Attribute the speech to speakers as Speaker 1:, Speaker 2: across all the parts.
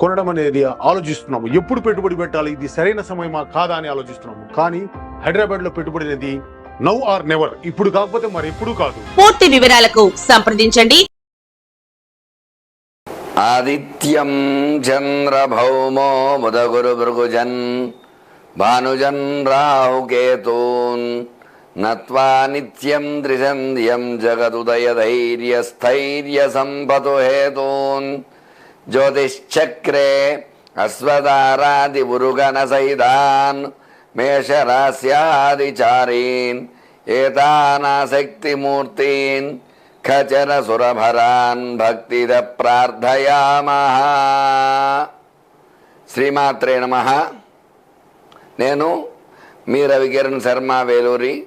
Speaker 1: కొనడం అనేది ఆలోచిస్తున్నాము. ఎప్పుడు పెట్టుబడి పెట్టాలి? ఇది సరైన సమయమా? కాదా అని ఆలోచిస్తున్నాము. కానీ హైదరాబాద్లో పెట్టుబడి అనేది నవ్ ఆర్ నెవర్. ఇప్పుడు కాకపోతే మరి ఎప్పుడు కాదు.
Speaker 2: పూర్తి వివరాలకు సంప్రదించండి.
Speaker 3: ఆదిత్యం చంద్రభౌమో బుధగురు భృగుజన్ భానుజన్ రాహుకేతూన్ నత్వా నిత్యం త్రిసంధ్యం జగదుదయ ధైర్య స్థైర్య సంపతు హేతూన్. జ్యోతిశ్చక్రే అశ్వదారాది ఉరుగణ సైదాన్ మేషరాస్యాదిచారీన్ ఏతానాశక్తిమూర్తీన్ ఖచర సురభరాన్ భక్తిద ప్రార్థయామహ శ్రీమాత్రే నమ నేను మీ రవికిరణ్ శర్మ వేలూరి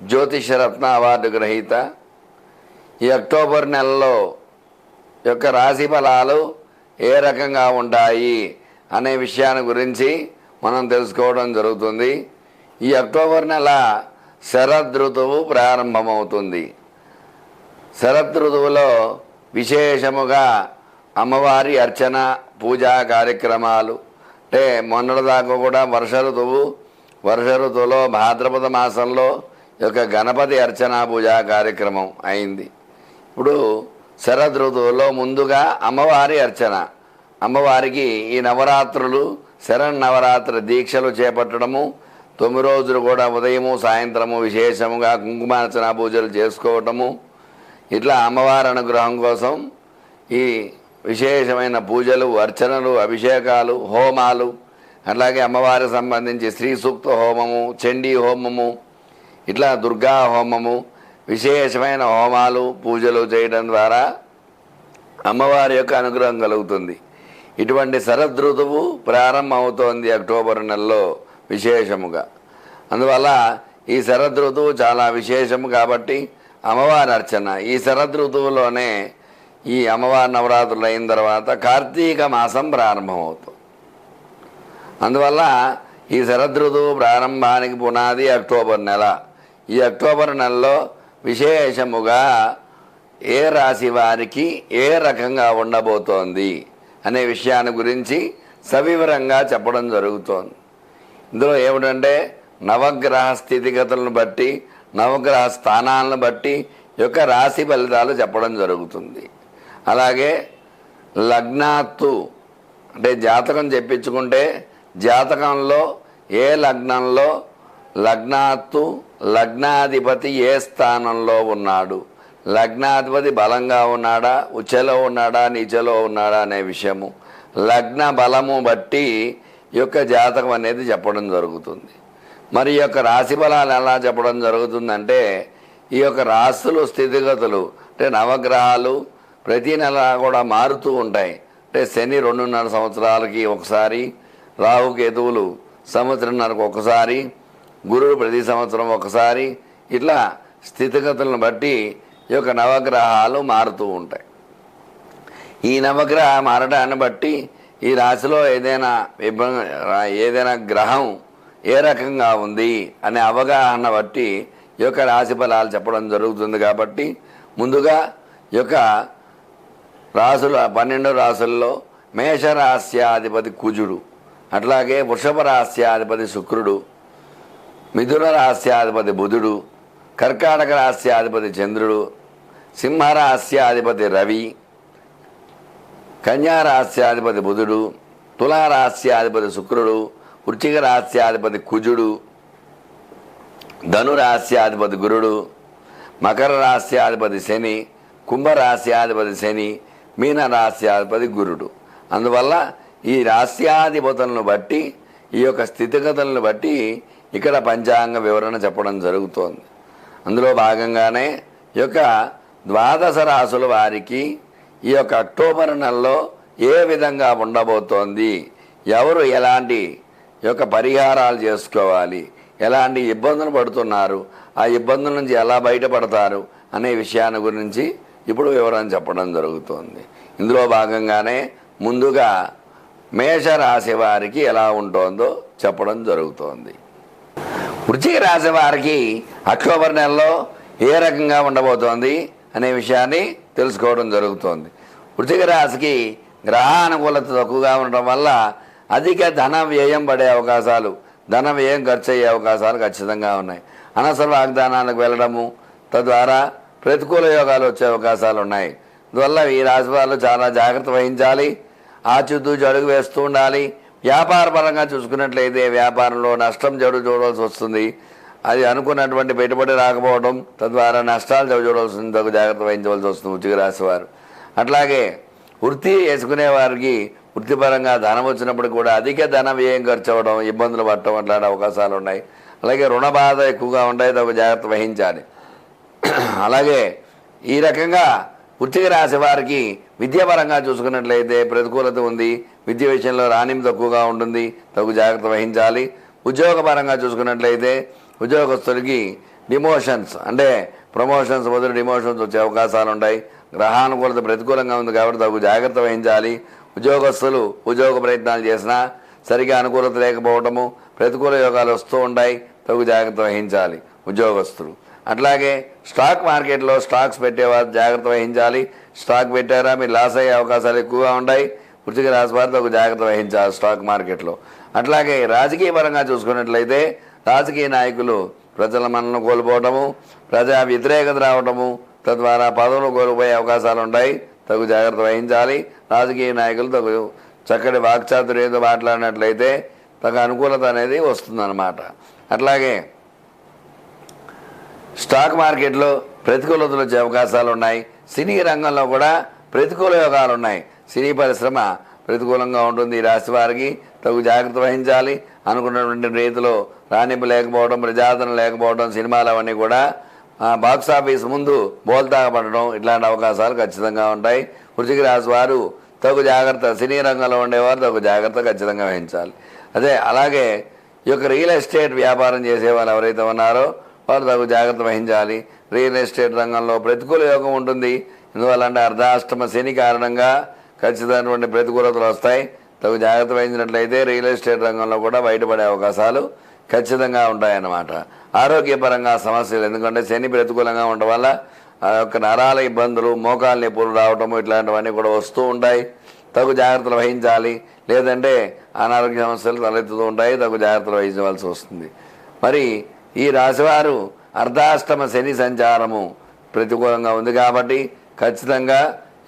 Speaker 3: జ్యోతిషరత్న అవార్డు గ్రహీత. ఈ అక్టోబర్ నెలలో యొక్క రాశి ఫలాలు ఏ రకంగా ఉంటాయి అనే విషయాన్ని గురించి మనం తెలుసుకోవడం జరుగుతుంది. ఈ అక్టోబర్ నెల శరద్ ఋతువు ప్రారంభమవుతుంది. శరద్ ఋతువులో విశేషముగా అమ్మవారి అర్చన పూజా కార్యక్రమాలు. అంటే మొన్నటిదాకా కూడా వర్ష ఋతువు వర్ష ఋతువులో భాద్రపద మాసంలో యొక్క గణపతి అర్చన పూజా కార్యక్రమం అయింది. ఇప్పుడు శరద్ ఋతువులో ముందుగా అమ్మవారి అర్చన. అమ్మవారికి ఈ నవరాత్రులు శరణ్ నవరాత్రి దీక్షలు చేపట్టడము తొమ్మిది రోజులు కూడా ఉదయము సాయంత్రము విశేషముగా కుంకుమార్చన పూజలు చేసుకోవటము. ఇట్లా అమ్మవారి అనుగ్రహం కోసం ఈ విశేషమైన పూజలు అర్చనలు అభిషేకాలు హోమాలు అట్లాగే అమ్మవారికి సంబంధించి శ్రీ సూక్త హోమము చండీ హోమము ఇట్లా దుర్గా హోమము విశేషమైన హోమాలు పూజలు చేయడం ద్వారా అమ్మవారి యొక్క అనుగ్రహం కలుగుతుంది. ఇటువంటి శరద్ ఋతువు ప్రారంభమవుతోంది అక్టోబర్ నెలలో విశేషముగా. అందువల్ల ఈ శరద్ ఋతువు చాలా విశేషము కాబట్టి అమ్మవారి అర్చన. ఈ శరద్ ఋతువులోనే ఈ అమ్మవారి నవరాత్రులు అయిన తర్వాత కార్తీక మాసం ప్రారంభమవుతుంది. అందువల్ల ఈ శరదృతువు ప్రారంభానికి పునాది అక్టోబర్ నెల. ఈ అక్టోబర్ నెలలో విశేషముగా ఏ రాశి వారికి ఏ రకంగా ఉండబోతోంది అనే విషయాన్ని గురించి సవివరంగా చెప్పడం జరుగుతోంది. ఇందులో ఏమిటంటే నవగ్రహ స్థితిగతులను బట్టి నవగ్రహ స్థానాలను బట్టి యొక్క రాశి ఫలితాలు చెప్పడం జరుగుతుంది. అలాగే లగ్నాత్తు అంటే జాతకం చెప్పించుకుంటే జాతకంలో ఏ లగ్నంలో లగ్నాత్తు లగ్నాధిపతి ఏ స్థానంలో ఉన్నాడు? లగ్నాధిపతి బలంగా ఉన్నాడా? ఉచ్చలో ఉన్నాడా? నీచలో ఉన్నాడా అనే విషయము. లగ్న బలము బట్టి ఈ యొక్క జాతకం అనేది చెప్పడం జరుగుతుంది. మరి ఈ యొక్క రాశి బలాలు ఎలా చెప్పడం జరుగుతుందంటే ఈ యొక్క రాశులు స్థితిగతులు అంటే నవగ్రహాలు ప్రతి నెల కూడా మారుతూ ఉంటాయి. అంటే శని రెండున్నర సంవత్సరాలకి ఒకసారి రాహుకేతువులు సంవత్సరంన్నరకు ఒకసారి గురుడు ప్రతి సంవత్సరం ఒకసారి ఇట్లా స్థితిగతులను బట్టి ఈ యొక్క నవగ్రహాలు మారుతూ ఉంటాయి. ఈ నవగ్రహ మారడాన్ని బట్టి ఈ రాశిలో ఏదైనా ఇబ్బంది ఏదైనా గ్రహం ఏ రకంగా ఉంది అనే అవగాహన బట్టి ఈ యొక్క రాశి ఫలాలు చెప్పడం జరుగుతుంది కాబట్టి ముందుగా ఈ యొక్క రాసుల పన్నెండు రాసుల్లో మేషరాస్యాధిపతి కుజుడు అట్లాగే వృషభ రాస్యాధిపతి శుక్రుడు మిథున రాస్యాధిపతి బుధుడు కర్కాటక రాస్యాధిపతి చంద్రుడు సింహరాస్యాధిపతి రవి కన్యా రాస్యాధిపతి బుధుడు తులారాస్యాధిపతి శుక్రుడు వృచ్చిక రాస్యాధిపతి కుజుడు ధనురాస్యాధిపతి గురుడు మకర రాస్యాధిపతి శని కుంభరాస్యాధిపతి శని మీన రాస్యాధిపతి గురుడు. అందువల్ల ఈ రాస్యాధిపతులను బట్టి ఈ యొక్క స్థితిగతులను బట్టి ఇక్కడ పంచాంగ వివరణ చెప్పడం జరుగుతోంది. అందులో భాగంగానే ఈ యొక్క ద్వాదశ రాసుల వారికి ఈ యొక్క అక్టోబర్ నెలలో ఏ విధంగా ఉండబోతోంది ఎవరు ఎలాంటి యొక్క పరిహారాలు చేసుకోవాలి ఎలాంటి ఇబ్బందులు పడుతున్నారు ఆ ఇబ్బందుల నుంచి ఎలా బయటపడతారు అనే విషయాన్ని గురించి ఇప్పుడు వివరణ చెప్పడం జరుగుతుంది. ఇందులో భాగంగానే ముందుగా మేషరాశి వారికి ఎలా ఉంటుందో చెప్పడం జరుగుతోంది. వృశ్చిక రాశి వారికి అక్టోబర్ నెలలో ఏ రకంగా ఉండబోతోంది అనే విషయాన్ని తెలుసుకోవడం జరుగుతోంది. వృశ్చిక రాశికి గ్రహానుకూలత తక్కువగా ఉండడం వల్ల అధిక ధన వ్యయం పడే అవకాశాలు ధన వ్యయం ఖర్చు అయ్యే అవకాశాలు ఖచ్చితంగా ఉన్నాయి. అనవసర వాగ్దానాలకు వెళ్ళడము తద్వారా ప్రతికూల యోగాలు వచ్చే అవకాశాలు ఉన్నాయి. అందువల్ల ఈ రాశి వాళ్ళు చాలా జాగ్రత్త వహించాలి. ఆచితూచి అడుగు వేస్తూ ఉండాలి. వ్యాపారపరంగా చూసుకున్నట్లయితే వ్యాపారంలో నష్టం జడు చూడవలసి వస్తుంది. అది అనుకున్నటువంటి పెట్టుబడి రాకపోవడం తద్వారా నష్టాలు చవి చూడవలసి తగు జాగ్రత్త వహించవలసి వస్తుంది ఉచిక రాశి వారు. అట్లాగే వృత్తి వేసుకునే వారికి వృత్తిపరంగా ధనం వచ్చినప్పుడు కూడా అధిక ధన వ్యయం ఖర్చు అవ్వడం ఇబ్బందులు పడటం అట్లాంటి అవకాశాలు ఉన్నాయి. అలాగే రుణ బాధ ఎక్కువగా ఉంటాయి తగు జాగ్రత్త వహించాలి. అలాగే ఈ రకంగా వృత్తిక రాశి వారికి విద్యాపరంగా చూసుకున్నట్లయితే ప్రతికూలత ఉంది. విద్య విషయంలో రాణింపు తక్కువగా ఉంటుంది. తగు జాగ్రత్త వహించాలి. ఉద్యోగపరంగా చూసుకున్నట్లయితే ఉద్యోగస్తులకి డిమోషన్స్ అంటే ప్రమోషన్స్ మొదలు డిమోషన్స్ వచ్చే అవకాశాలు ఉంటాయి. గ్రహానుకూలత ప్రతికూలంగా ఉంది కాబట్టి తగు జాగ్రత్త వహించాలి. ఉద్యోగస్తులు ఉద్యోగ ప్రయత్నాలు చేసినా సరిగా అనుకూలత లేకపోవడము ప్రతికూల యోగాలు వస్తూ ఉంటాయి. తగు జాగ్రత్త వహించాలి ఉద్యోగస్తులు. అట్లాగే స్టాక్ మార్కెట్లో స్టాక్స్ పెట్టేవారు జాగ్రత్త వహించాలి. స్టాక్ పెట్టారా? మీరు లాస్ అయ్యే అవకాశాలు ఎక్కువగా ఉంటాయి. వృత్తిక రాశి వారితో ఒక జాగ్రత్త వహించాలి స్టాక్ మార్కెట్లో. అట్లాగే రాజకీయ పరంగా చూసుకున్నట్లయితే రాజకీయ నాయకులు ప్రజల మనను కోల్పోవటము ప్రజా వ్యతిరేకత రావటము తద్వారా పదవులు కోల్పోయే అవకాశాలు ఉంటాయి. తగు జాగ్రత్త వహించాలి. రాజకీయ నాయకులు తగు చక్కటి వాక్చాతుర్యంతో మాట్లాడినట్లయితే తగు అనుకూలత అనేది వస్తుందన్నమాట. అట్లాగే స్టాక్ మార్కెట్లో ప్రతికూలతలు వచ్చే అవకాశాలు ఉన్నాయి. సినీ రంగంలో కూడా ప్రతికూల యోగాలు ఉన్నాయి. సినీ పరిశ్రమ ప్రతికూలంగా ఉంటుంది. ఈ రాశి వారికి తగు జాగ్రత్త వహించాలి. అనుకున్నటువంటి రీతిలో రాణింపు లేకపోవడం ప్రజాదరణ లేకపోవడం సినిమాలు అవన్నీ కూడా బాక్స్ ఆఫీస్ ముందు బోల్తాగపడడం ఇట్లాంటి అవకాశాలు ఖచ్చితంగా ఉంటాయి. వృశ్చిక రాశి వారు తగు జాగ్రత్త సినీ రంగంలో ఉండేవారు తగు జాగ్రత్త ఖచ్చితంగా వహించాలి. అదే అలాగే ఈ యొక్క రియల్ ఎస్టేట్ వ్యాపారం చేసే వాళ్ళు ఎవరైతే ఉన్నారో వాళ్ళు తగు జాగ్రత్త వహించాలి. రియల్ ఎస్టేట్ రంగంలో ప్రతికూల యోగం ఉంటుంది. ఎందువల్ల అంటే అర్ధాష్టమ శని కారణంగా ఖచ్చితమైనటువంటి ప్రతికూలతలు వస్తాయి. తగు జాగ్రత్త వహించినట్లయితే రియల్ ఎస్టేట్ రంగంలో కూడా బయటపడే అవకాశాలు ఖచ్చితంగా ఉంటాయన్నమాట. ఆరోగ్యపరంగా సమస్యలు ఎందుకంటే శని ప్రతికూలంగా ఉండడం వల్ల ఆ యొక్క నరాల ఇబ్బందులు మోకాలు నొప్పులు రావటము ఇట్లాంటివన్నీ కూడా వస్తూ ఉంటాయి. తగు జాగ్రత్తలు వహించాలి. లేదంటే అనారోగ్య సమస్యలు తలెత్తుతూ ఉంటాయి. తగు జాగ్రత్తలు వహించవలసి వస్తుంది. మరి ఈ రాశివారు అర్ధాష్టమ శని సంచారము ప్రతికూలంగా ఉంది కాబట్టి ఖచ్చితంగా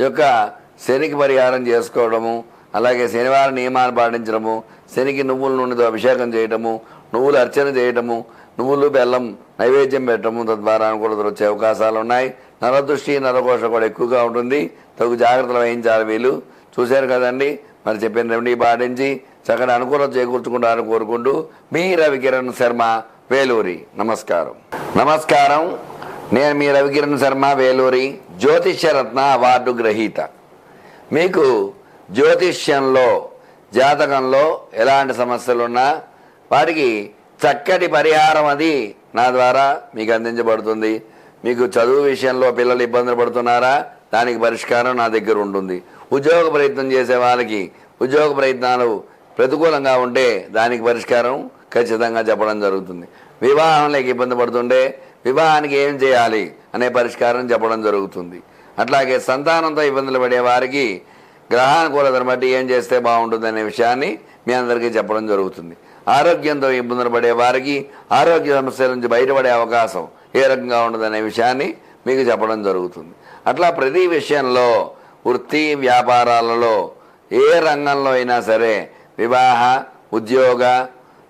Speaker 3: యొక్క శనికి పరిహారం చేసుకోవడము అలాగే శనివారం నియమాలు పాటించడము శనికి నువ్వుల నూనెతో అభిషేకం చేయటము నువ్వులు అర్చన చేయటము నువ్వులు బెల్లం నైవేద్యం పెట్టడము తద్వారా అనుకూలతలు వచ్చే అవకాశాలు ఉన్నాయి. నరదృష్టి నరకోశ కూడా ఎక్కువగా ఉంటుంది. తగు జాగ్రత్తలు వహించాలి వీళ్ళు. చూశారు కదండి? మరి చెప్పిన రెమెడీ పాటించి చక్కటి అనుకూలత చేకూర్చుకుంటారని కోరుకుంటూ మీ రవికిరణ్ శర్మ వేలూరి. నమస్కారం. నమస్కారం. నేను మీ రవికిరణ్ శర్మ వేలూరి. జ్యోతిష్యరత్న అవార్డు గ్రహీత. మీకు జ్యోతిష్యంలో జాతకంలో ఎలాంటి సమస్యలు ఉన్నా వాటికి చక్కటి పరిహారం అది నా ద్వారా మీకు అందించబడుతుంది. మీకు చదువు విషయంలో పిల్లలు ఇబ్బందులు పడుతున్నారా? దానికి పరిష్కారం నా దగ్గర ఉంటుంది. ఉద్యోగ ప్రయత్నం చేసే వాళ్ళకి ఉద్యోగ ప్రయత్నాలు ప్రతికూలంగా ఉంటే దానికి పరిష్కారం ఖచ్చితంగా చెప్పడం జరుగుతుంది. వివాహంలోకి ఇబ్బంది పడుతుంటే వివాహానికి ఏం చేయాలి అనే పరిష్కారం చెప్పడం జరుగుతుంది. అట్లాగే సంతానంతో ఇబ్బందులు పడే వారికి గ్రహానుకూలతను బట్టి ఏం చేస్తే బాగుంటుంది అనే విషయాన్ని మీ అందరికీ చెప్పడం జరుగుతుంది. ఆరోగ్యంతో ఇబ్బందులు పడే వారికి ఆరోగ్య సమస్యల నుంచి బయటపడే అవకాశం ఏ రకంగా ఉండదనే విషయాన్ని మీకు చెప్పడం జరుగుతుంది. అట్లా ప్రతి విషయంలో వృత్తి వ్యాపారాలలో ఏ రంగంలో అయినా సరే వివాహ ఉద్యోగ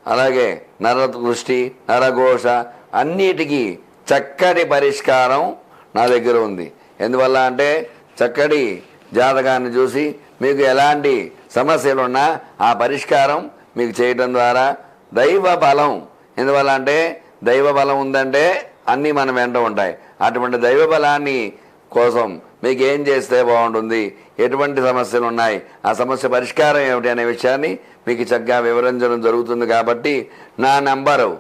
Speaker 3: అలాగే నరదృష్టి నరఘోష అన్నిటికీ చక్కటి పరిష్కారం నా దగ్గర ఉంది. ఎందువల్ల అంటే చక్కటి జాతకాన్ని చూసి మీకు ఎలాంటి సమస్యలు ఉన్నా ఆ పరిష్కారం మీకు చేయటం ద్వారా దైవ బలం. ఎందువల్ల అంటే దైవ బలం ఉందంటే అన్నీ మన వెంట ఉంటాయి. అటువంటి దైవ బలాన్ని కోసం మీకు ఏం చేస్తే బాగుంటుంది? ఎటువంటి సమస్యలు ఉన్నాయి ఆ సమస్య పరిష్కారం ఏమిటి అనే విషయాన్ని మీకు చక్కగా వివరించడం జరుగుతుంది కాబట్టి నా నంబరు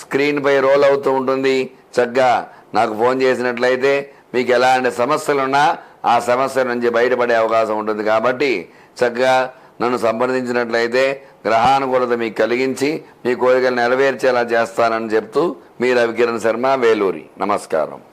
Speaker 3: స్క్రీన్పై రోల్ అవుతూ ఉంటుంది. చక్కగా నాకు ఫోన్ చేసినట్లయితే మీకు ఎలాంటి సమస్యలున్నా ఆ సమస్య నుంచి బయటపడే అవకాశం ఉంటుంది కాబట్టి చక్కగా నన్ను సంప్రదించినట్లయితే గ్రహానుకూలత మీకు కలిగించి మీ కోరికలు నెరవేర్చేలా చేస్తానని చెప్తూ మీ రవికిరణ్ శర్మ వేలూరి. నమస్కారం.